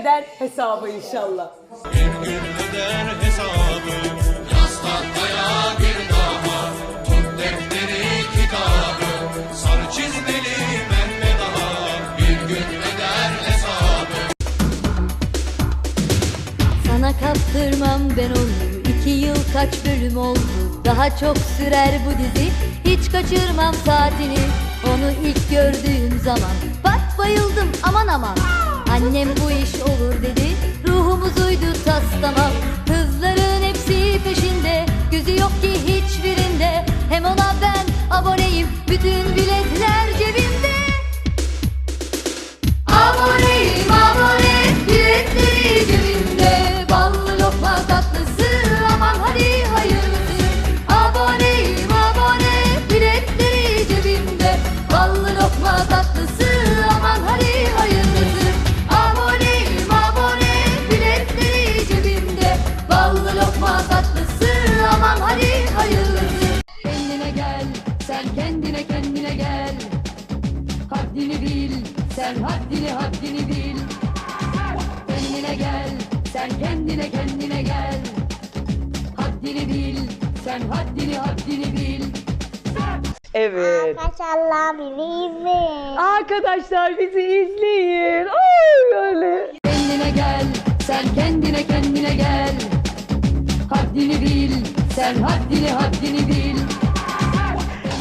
öder hesabı inşallah. Bir gün öder hesabı bir dava Tüm defteri kitabı Sarı çizmeli Mehmet Bir gün öder hesabı Sana kaptırmam ben onu İki yıl kaç bölüm oldu? Daha çok sürer bu dizi. Hiç kaçırmam saatini. Onu ilk gördüğüm zaman. Bak bayıldım aman aman Annem bu iş olur dedi Ruhumuz uydu tas sen haddini bil. Kendine gel, sen kendine kendine gel. Haddini bil, sen haddini haddini bil. Evet. Maşallah bizi izleyin. Arkadaşlar bizi izleyin. Ay öyle. Kendine gel, sen kendine kendine gel. Haddini bil, sen haddini haddini bil.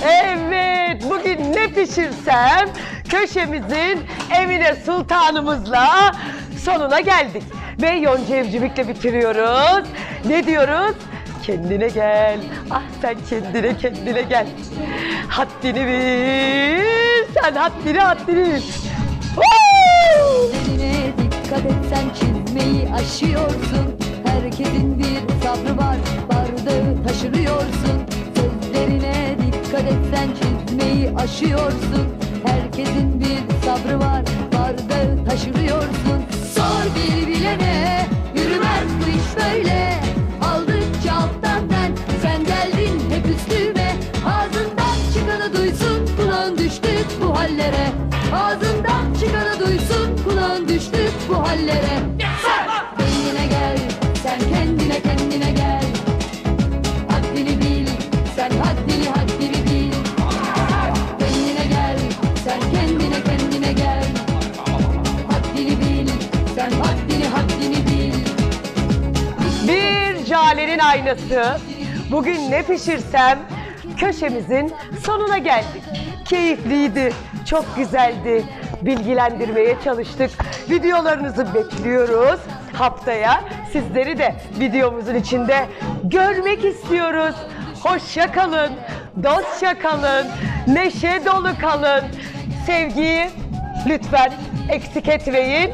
Evet, bugün ne pişirsem köşemizin Emine Sultanımızla sonuna geldik. Ve Yonca Evcimik'le bitiriyoruz. Ne diyoruz? Kendine gel. Ah sen kendine kendine gel. Haddini bil. Sen haddini haddini bil. Eline dikkat et sen çizmeyi aşıyorsun Herkesin bir sabrı var bardağı taşırıyorsun Sözlerine dikkat et sen çizmeyi aşıyorsun Herkesin bir sabrı var bardağı taşırıyorsun. Sor bir bilene yürümez bu iş böyle Jale'nin aynası. Bugün ne pişirsem köşemizin sonuna geldik. Keyifliydi, çok güzeldi. Bilgilendirmeye çalıştık. Videolarınızı bekliyoruz. Haftaya sizleri de videomuzun içinde görmek istiyoruz. Hoşça kalın, dostça kalın, neşe dolu kalın. Sevgiyi lütfen eksik etmeyin.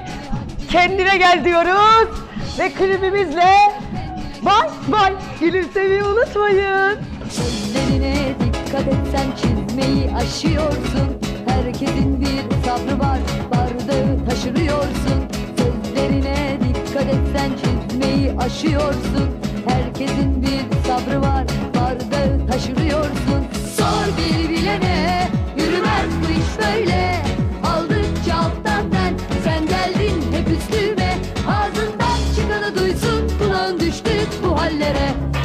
Kendine gel diyoruz ve klibimizle bay bay gülümsemeyi unutmayın. Sözlerine dikkat et sen çizmeyi aşıyorsun. Herkesin bir sabrı var bardağı taşırıyorsun. Sözlerine dikkat et sen çizmeyi aşıyorsun. Herkesin bir sabrı var bardağı taşırıyorsun. Sor bir bilene yürümez bu iş böyle. Aldıkça alttan ben sen geldin hep üstüme. Ağzından çıkanı duysun gidenlere